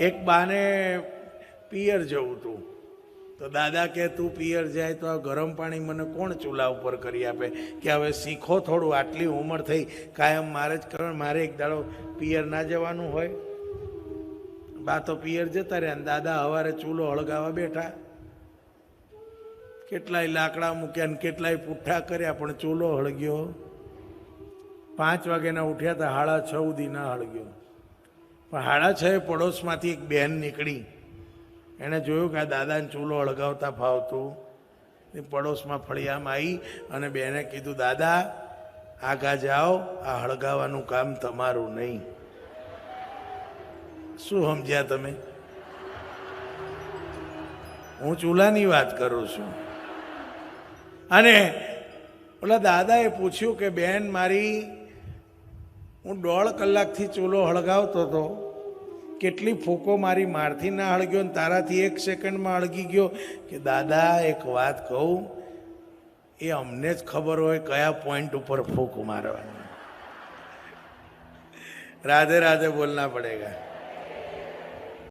એક બાને પિયર જવું હતું. તો દાદા કે, તું પિયર જાય તો આ ગરમ પાણી મને કોણ ચૂલા ઉપર કરી આપે? કે હવે શીખો થોડું, આટલી ઉંમર થઈ, કાયમ મારે જ કરવાનું મારે એક દાડો પિયર ના જવાનું હોય. બા તો પિયર જતા રહ્યા દાદા હવારે ચૂલો હળગાવા બેઠા. કેટલાય લાકડા મૂક્યા ને કેટલાય પુઠ્ઠા કર્યા, પણ ચૂલો હળગ્યો. પાંચ વાગ્યાના ઉઠ્યા હતા હાડા છ સુધી ના હળગ્યો. પણ હાડા છ પડોશમાંથી એક બેન નીકળી. એણે જોયું કે આ દાદાને ચૂલો અળગાવતા ફાવતું. એ પડોશમાં ફળિયામાં આવી અને બેને કીધું, દાદા, આગા જાઓ, આ હળગાવાનું કામ તમારું નહીં. શું સમજ્યા તમે? હું ચૂલાની વાત કરું છું. અને ઓલા દાદાએ પૂછ્યું કે, બેન, મારી હું દોઢ કલાકથી ચૂલો હળગાવતો હતો. કેટલી ફૂકો મારી મારથી ના હળગ્યો ને તારાથી એક સેકન્ડમાં હળગી ગયો કે, દાદા, એક વાત કહું. એ અમને જ ખબર હોય કયા પોઈન્ટ ઉપર ફૂક મારવાની. રાધે રાધે બોલના પડેગા.